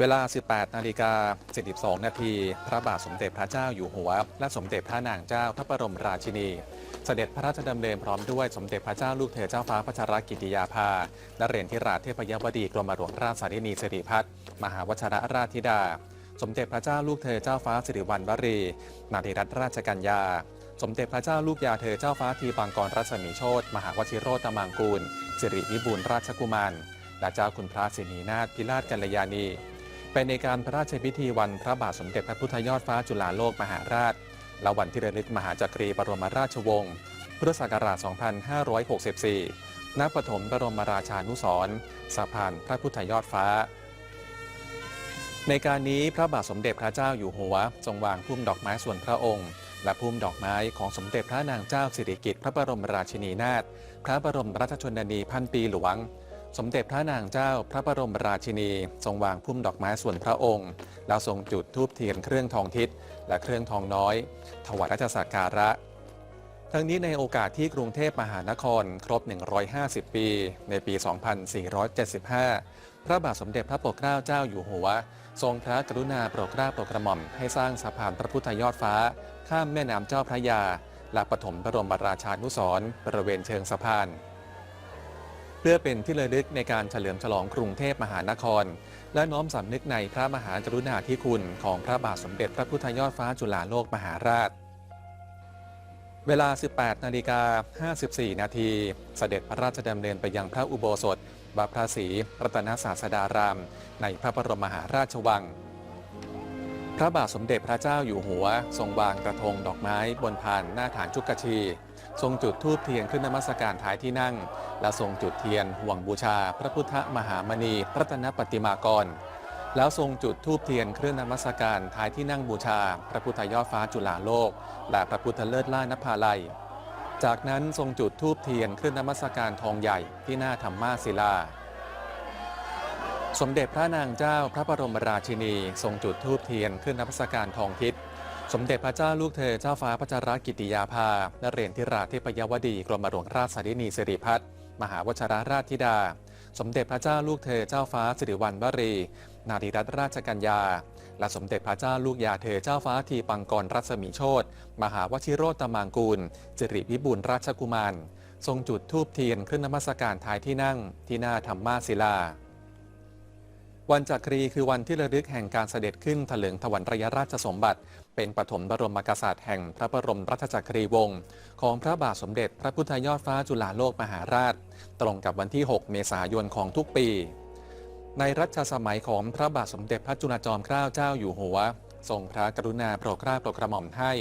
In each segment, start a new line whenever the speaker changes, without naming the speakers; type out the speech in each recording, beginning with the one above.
เวลา 18 นาฬิกา72นาที พระบาทสมเด็จพระเจ้าอยู่หัว และสมเด็จพระนางเจ้าพระบรมราชินี เสด็จพระราชดำเนินพร้อมด้วยสมเด็จพระเจ้าลูกเธอเจ้าฟ้าพัชรกิติยาภา นเรนทิราชเทพยวดีกรมหลวงราชสารินีสิริพัฒน์มหาวชรราชธิดา สมเด็จพระเจ้าลูกเธอเจ้าฟ้าสิริวัณวรี นาธิรัตนราชกัญญา สมเด็จพระเจ้าลูกยาเธอเจ้าฟ้าทีบางกรรัศมีโชตมหาวชิโรตมังกูลสิริวิบูลราชกุมารและเจ้าคุณพระสินีนาถพิราชกัลยาณี เป็นในการพระราชพิธีวันพระบาทสมเด็จพระพุทธยอดฟ้าจุฬาโลกมหาราช และวันที่ระลึกมหาจักรีบรมราชวงศ์พุทธศักราช 2564 ณ ปฐมบรมราชานุสรณ์สะพานพระพุทธยอดฟ้า ในการนี้พระบาทสมเด็จพระเจ้าอยู่หัว ทรงวางพุ่มดอกไม้ส่วนพระองค์ และพุ่มดอกไม้ของสมเด็จพระนางเจ้าสิริกิติ์พระบรมราชินีนาถ พระบรมราชชนนีพันปีหลวง สมเด็จพระนางเจ้าพระบรมราชินี ทรงวางพุ่มดอกไม้ส่วนพระองค์ แล้วทรงจุดธูปเทียนเครื่องทองทิศและเครื่องทองน้อย ถวายราชสักการะ ทั้งนี้ในโอกาสที่กรุงเทพมหานครครบ 150 ปี ในปี 2475 พระบาทสมเด็จพระปกเกล้าเจ้าอยู่หัว ทรงพระกรุณาโปรดเกล้าโปรดกระหม่อมให้สร้างสะพานพระพุทธยอดฟ้า ข้ามแม่น้ำเจ้าพระยา และปฐมบรมราชานุสรณ์บริเวณเชิงสะพาน เพื่อเป็นที่ระลึกในการเฉลิมฉลองกรุงเทพมหานคร และน้อมสำนึกในพระมหากรุณาธิคุณของพระบาทสมเด็จพระพุทธยอดฟ้าจุฬาโลกมหาราช เวลา 18 นาฬิกา 54 นาทีเสด็จพระราชดำเนินไปยังพระอุโบสถวัดพระศรีรัตนศาสดาราม ในพระบรมมหาราชวัง พระบาทสมเด็จพระเจ้าอยู่หัว ทรงวางกระทงดอกไม้บนพานหน้าฐานจุกชี ทรงจุดธูปเทียนขึ้นนมัสการท้ายที่นั่ง และทรงจุดเทียนห่วงบูชา พระพุทธมหามณีรัตนปฏิมากร แล้วทรงจุดธูปเทียนเครื่องนมัสการท้ายที่นั่งบูชา พระพุทธยอดฟ้าจุฬาโลก และพระพุทธเลิศล่านภาลัย จากนั้นทรงจุดธูปเทียนเครื่องนมัสการทองใหญ่ที่หน้าธรรมาศิลาสมเด็จพระนางเจ้าพระบรมราชินี ทรงจุดธูปเทียนขึ้นนมัสการทองทิศ สมเด็จพระเจ้าลูกเธอเจ้าฟ้าพระจารกิติยาภานเรนทิราเทพยวดีกรมหลวงราชสารินีสิริพัฒน์มหาวชราราชธิดา สมเด็จพระเจ้าลูกเธอเจ้าฟ้าสิริวัณวรี นารีรัตนราชกัญญา และสมเด็จพระเจ้าลูกยาเธอเจ้าฟ้าทีปังกรรัศมีโชตมหาวชิโรตมางกูลจิริวิบูลราชกุมารทรงจุดธูปเทียนขึ้นนมัสการท้ายที่นั่งที่หน้าธรรมาศิลา วันจักรีคือวันที่ระลึกแห่งการเสด็จขึ้นถลึงถวันรยราชสมบัติ เป็นปฐมบรมกษัตริย์แห่งพระบรมราชจักรีวงศ์ของพระบาทสมเด็จพระพุทธยอดฟ้าจุฬาโลกมหาราช ตรงกับวันที่ 6 เมษายนของทุกปี ในรัชสมัยของพระบาทสมเด็จพระจุลจอมเกล้าเจ้าอยู่หัว ทรงพระกรุณาโปรดเกล้าโปรดกระหม่อมให้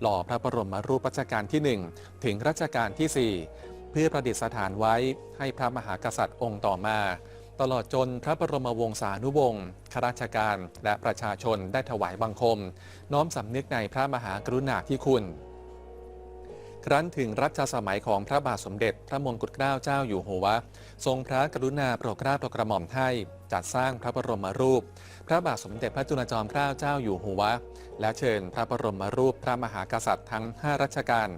หล่อพระบรมรูปรัชกาลที่ 1 ถึงรัชกาลที่ 4 เพื่อประดิษฐานไว้ให้พระมหากษัตริย์องค์ต่อมา ตลอดจนพระบรมวงศานุวงศ์ข้าราชการ และประชาชนได้ถวายบังคม น้อมสำนึกในพระมหากรุณาธิคุณ ครั้นถึงรัชสมัยของพระบาทสมเด็จ พระมงกุฎเกล้าเจ้าอยู่หัว ทรงพระกรุณาโปรดเกล้าโปรดกระหม่อมให้จัดสร้างพระบรมรูป พระบาทสมเด็จพระจุลจอมเกล้าเจ้าอยู่หัว และเชิญพระบรมรูปพระมหากษัตริย์ทั้ง 5 รัชกาล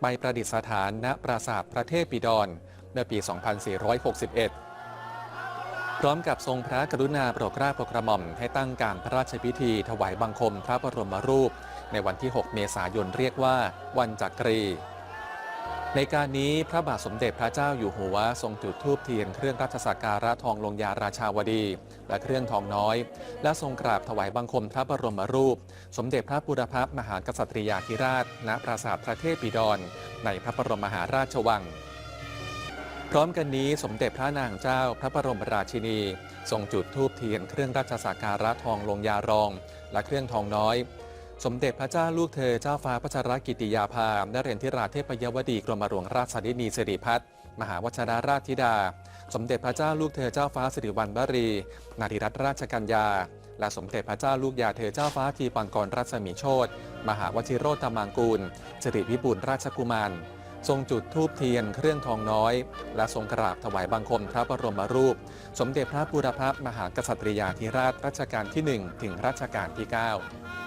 ไปประดิษฐานณปราสาทพระเทพปิฎรเมื่อปี 2461 พร้อมกับทรงพระกรุณาโปรดเกล้าโปรดกระหม่อมให้ตั้งการพระราชพิธี ถวายบังคมพระบรมรูป ในวันที่ 6 เมษายนเรียกว่า วันจักรี ในการนี้พระบาทสมเด็จพระเจ้าอยู่หัวทรงจุดธูปเทียนเครื่องราชสักการะทองลงยาราชาวดี และเครื่องทองน้อย และทรงกราบถวายบังคมพระบรมรูป สมเด็จพระบูรพมหากษัตริยาธิราช ณปราสาทพระเทพปิฎรในพระบรมมหาราชวัง พร้อมกันนี้สมเด็จพระนางเจ้าพระบรมราชินี ทรงจุดธูปเทียนเครื่องราชสักการะทองลงยารอง และเครื่องทองน้อย สมเด็จพระเจ้าลูกเธอเจ้าฟ้าพัชรกิติยาภานเรนทิราเทพยวดีกรมหลวงราชสารินีสิริพัฒน์มหาวชรราชธิดา สมเด็จพระเจ้าลูกเธอเจ้าฟ้าสิริวัณวรี นาธิรัตนราชกัญญา และสมเด็จพระเจ้าลูกยาเธอเจ้าฟ้าทีปังกรรัศมีโชตมหาวชิโรตมังกูลสิริวิบูลราชกุมาร ทรงจุดธูปเทียนเครื่องทองน้อย และทรงกราบถวายบังคมพระบรมรูป สมเด็จพระบูรพมหากษัตริยาธิราชรัชกาลที่ 1 ถึงรัชกาลที่ 9